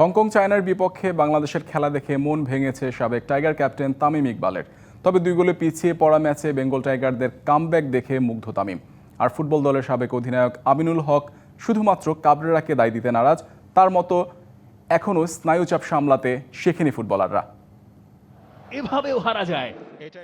Hong Kong, চায়নার বিপক্ষে বাংলাদেশের খেলা দেখে মন ভেঙেছে সাবেক টাইগার ক্যাপ্টেন তামিম ইকবালের। তবে দুই গোলে পিছিয়ে পড়া ম্যাচে বেঙ্গল টাইগারদের কামব্যাক দেখে মুগ্ধ তামিম। আর ফুটবল দলের সাবেক অধিনায়ক আমিনুল হক শুধুমাত্র কাবরেরাকে দায় দিতে নারাজ, তার মতো এখনও স্নায়ুচাপ সামলাতে শেখেনি ফুটবলাররা। এভাবেও হারা যায়।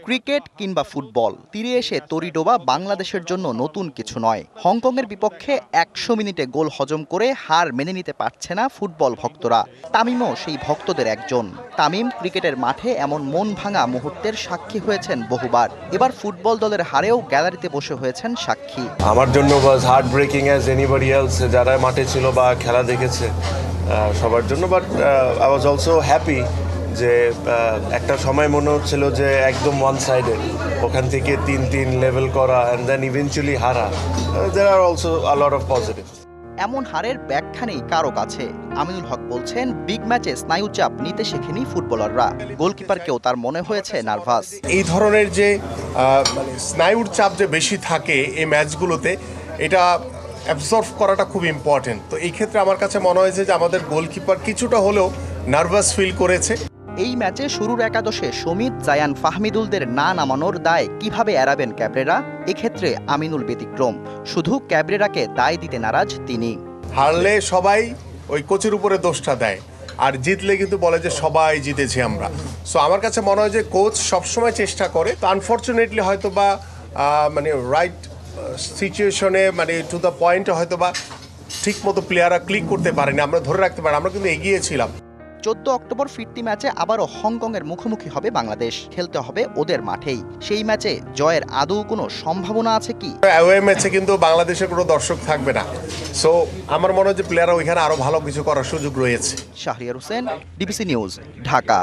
ক্রিকেট কিংবা ফুটবল, তীরে এসে তরিডোবা বাংলাদেশের জন্য নতুন কিছু নয়। হংকংয়ের বিপক্ষে একশো মিনিটে গোল হজম করে হার মেনে নিতে পারছে না ফুটবল ভক্তরা। তামিমও সেই ভক্তদের একজন। তামিম ক্রিকেটের মাঠে এমন মন ভাঙা মুহূর্তের সাক্ষী হয়েছেন বহুবার। এবার ফুটবল দলের হারেও গ্যালারিতে বসে হয়েছেন সাক্ষী। আমার জন্য heart breaking as anybody else যারা মাঠে ছিল বা খেলা দেখেছে সবার জন্য but I was also happy যে একটা সময় মনে হচ্ছিল যে একদম ওয়ান সাইডে ওখান থেকে তিন তিন লেভেল করা অ্যান্ড দেন ইভেনচুয়ালি হারা। দের আর also a lot of positive এমন হারের ব্যাখ্যা নেই কারও কাছে আমিনুল হক বলছেন বিগ ম্যাচে স্নায়ুচাপ নিতে শেখেনি ফুটবলাররা। গোলকিপারকেও তার মনে হয়েছে নার্ভাস। এই ধরনের যে মানে স্নায়ুর চাপ যে বেশি থাকে এই ম্যাচগুলোতে এটা অ্যাবজর্ভ করাটা খুব ইম্পর্টেন্ট তো এই ক্ষেত্রে আমার কাছে মনে হয়েছে যে আমাদের গোলকিপার কিছুটা হলেও নার্ভাস ফিল করেছে। এই ম্যাচে শুরুর একাদশে সমিত, জায়ান ফাহমিদুলদের না নামানোর দায় কীভাবে এড়াবেন ক্যাবরেরা? এক্ষেত্রে আমিনুল ব্যতিক্রম। শুধু ক্যাবরেরাকে দায় দিতে নারাজ তিনি। হারলে সবাই ওই কোচের উপরে দোষটা দেয়। আর জিতলে কিন্তু বলে যে সবাই জিতেছি আমরা। সো আমার কাছে মনে হয় যে কোচ সবসময় চেষ্টা করে। তো আনফর্চুনেটলি হয়তো বা মানে রাইট সিচুয়েশনে মানে টু দ্য পয়েন্টে হয়তো বা ঠিক মতো প্লেয়াররা ক্লিক করতে পারেনি। আমরা ধরে রাখতে পারি আমরা কিন্তু এগিয়েছিলাম চোদ্দ অক্টোবর ফিরতি ম্যাচে আবারও হংকংয়ের মুখোমুখি হবে বাংলাদেশ। খেলতে হবে ওদের মাঠেই। সেই ম্যাচে জয়ের আদৌ কোনো সম্ভাবনা আছে কি? অ্যাওয়ে ম্যাচে কিন্তু বাংলাদেশের কোনো দর্শক থাকবে না। সো আমার মনে হয় যে প্লেয়াররা ওইখানে আরও ভালো কিছু করার সুযোগ রয়েছে। Shahriar Hossain DBC news Dhaka.